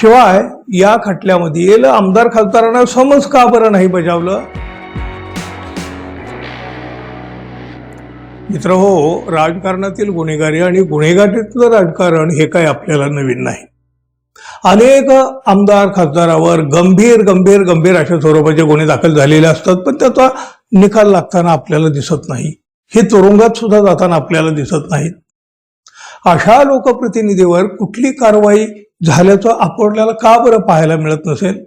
शिवाय या खटल्यामधील आमदार खासदारांना समज का बरं नाही बजावलं? मित्र हो राजकारणातील गुन्हेगारी आणि गुन्हेगारीतलं राजकारण हे काही आपल्याला नवीन नाही. अनेक आमदार खासदारावर गंभीर गंभीर गंभीर अशा स्वरूपाचे गुन्हे दाखल झालेले असतात पण त्याचा निकाल लागताना आपल्याला दिसत नाही. हे तुरुंगात सुद्धा जाताना आपल्याला दिसत नाहीत. अशा लोकप्रतिनिधीवर कुठली कारवाई झाल्याचं आपल्याला का बरं पाहायला मिळत नसेल?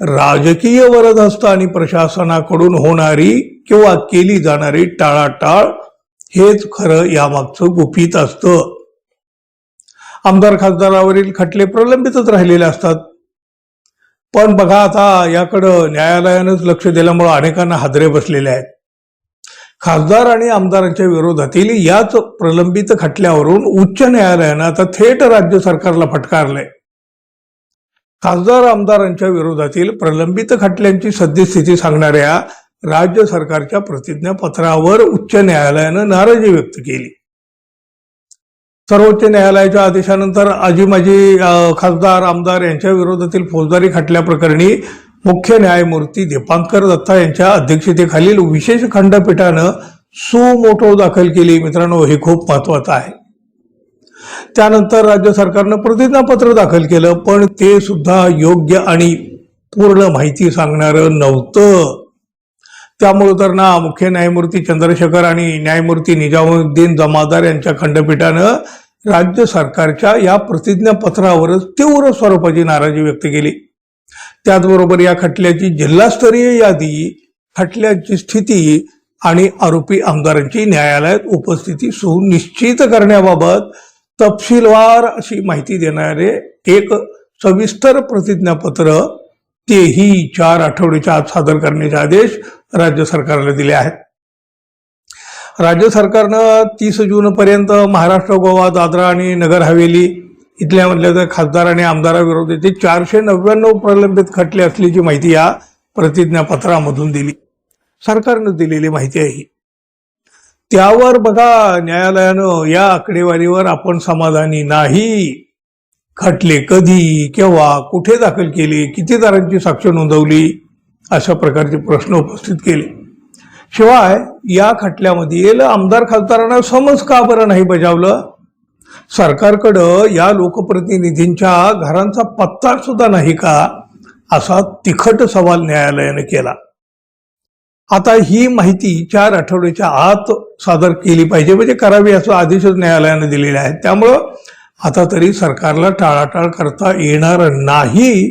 राजकीय वरदहस्त आणि प्रशासनाकडून होणारी किंवा केली जाणारी टाळाटाळ हेच खरं यामागचं गुपित असतं. आमदार खासदारावरील खटले प्रलंबितच राहिलेले असतात. पण बघा आता याकडं न्यायालयानंच लक्ष दिल्यामुळे अनेकांना हादरे बसलेले आहेत. खासदार आणि आमदारांच्या विरोधातील याच प्रलंबित खटल्यावरून उच्च न्यायालयानं आता थेट राज्य सरकारला फटकारलंय. खासदार आमदारांच्या विरोधातील प्रलंबित खटल्यांची सद्यस्थिती सांगणाऱ्या राज्य सरकारच्या प्रतिज्ञापत्रावर उच्च न्यायालयानं नाराजी व्यक्त केली. सर्वोच्च न्यायालयाच्या आदेशानंतर आजी माजी खासदार आमदार यांच्या विरोधातील फौजदारी खटल्याप्रकरणी मुख्य न्यायमूर्ती दीपांकर दत्ता यांच्या अध्यक्षतेखालील विशेष खंडपीठानं सुमोटो दाखल केली. मित्रांनो हे खूप महत्वाचं आहे. त्यानंतर राज्य सरकारनं प्रतिज्ञापत्र दाखल केलं पण ते सुद्धा योग्य आणि पूर्ण माहिती सांगणारं नव्हतं. त्यामुळे तर ना मुख्य न्यायमूर्ती चंद्रशेखर आणि न्यायमूर्ती निजामुद्दीन जमादार यांच्या खंडपीठानं राज्य सरकारच्या या प्रतिज्ञापत्रावरच तीव्र स्वरूपाची नाराजी व्यक्त केली. त्याचबरोबर या खटल्याची जिल्हास्तरीय यादी खटल्याची स्थिती आणि आरोपी आमदारांची न्यायालयात उपस्थिती सुनिश्चित करण्याबाबत तपशीलवार अशी माहिती देणारे एक सविस्तर प्रतिज्ञापत्र तेही चार आठवड्याच्या आत सादर करण्याचे आदेश राज्य सरकारला दिले आहेत. राज्य सरकारनं तीस जून पर्यंत महाराष्ट्र गोवा दादरा आणि नगर हवेली इथल्या मधल्या तर खासदार आणि आमदाराविरोधाचे चारशे नव्याण्णव प्रलंबित खटले असल्याची माहिती या प्रतिज्ञापत्रामधून दिली. सरकारनं दिलेली माहिती आहे त्यावर बघा न्यायालयानं या आकडेवारीवर आपण समाधानी नाही. खटले कधी केव्हा कुठे दाखल केले किती दारांची साक्ष नोंदवली अशा प्रकारचे प्रश्न उपस्थित केले. शिवाय या खटल्यामधील आमदार खासदारांना समज का बरं नाही बजावलं? सरकारकडं या लोकप्रतिनिधींच्या घरांचा पत्ता सुद्धा नाही का? असा तिखट सवाल न्यायालयाने केला. आता ही माहिती चार आठवड्याच्या आत सादर केली पाहिजे. म्हणजे करावी असं आदेशच न्यायालयाने दिलेले आहेत. त्यामुळं आता तरी सरकारला टाळाटाळ करता येणार नाही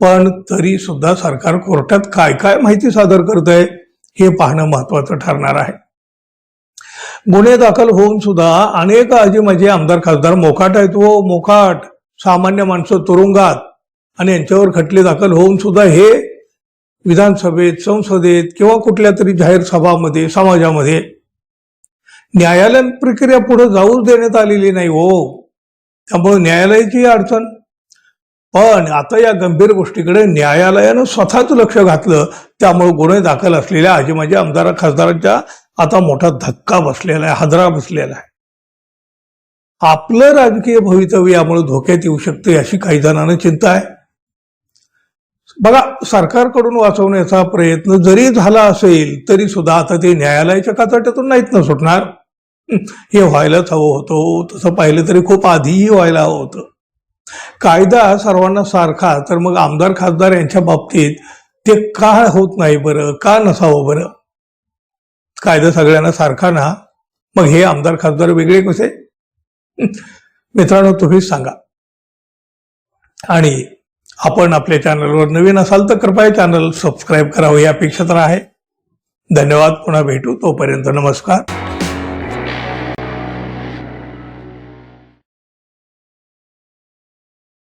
पण तरी सुद्धा सरकार कोर्टात काय काय माहिती सादर करत आहे हे पाहणं महत्वाचं ठरणार आहे. गुन्हे दाखल होऊन सुद्धा अनेक आजी माझे आमदार खासदार मोकाट आहेत. व मोकाट सामान्य माणसं तुरुंगात आणि यांच्यावर खटले दाखल होऊन सुद्धा हे विधानसभेत संसदेत किंवा कुठल्या तरी जाहीर सभामध्ये समाजामध्ये न्यायालयीन प्रक्रिया पुढे जाऊच देण्यात आलेली नाही हो. त्यामुळे न्यायालयाची अडचण. पण आता या गंभीर गोष्टीकडे न्यायालयानं स्वतःच लक्ष घातलं. त्यामुळे गुन्हे दाखल असलेल्या आजी माझ्या आमदार खासदारांच्या आता मोठा धक्का बसलेला आहे हादरा बसलेला आहे. आपलं राजकीय भवितव्य यामुळे धोक्यात येऊ शकते अशी काही जणांना चिंता आहे. बघा सरकारकडून वाचवण्याचा प्रयत्न जरी झाला असेल तरी सुद्धा आता ते न्यायालयाच्या काचाट्यातून नाहीत ना सुटणार. हे व्हायलाच हवं होतं तसं पाहिलं तरी खूप आधीही व्हायला हवं होतं. कायदा सर्वांना सारखा तर मग आमदार खासदार यांच्या बाबतीत ते का होत नाही बरं का नसावं बरं? कायदा सगळ्यांना सारखा ना. मग हे आमदार खासदार वेगळे कसे? मित्रांनो तुम्हीच सांगा. आणि आपण आपल्या चॅनलवर नवीन असाल तर कृपया चॅनल सबस्क्राईब करावं ही अपेक्षा तर आहे. धन्यवाद पुन्हा भेटू. तोपर्यंत नमस्कार.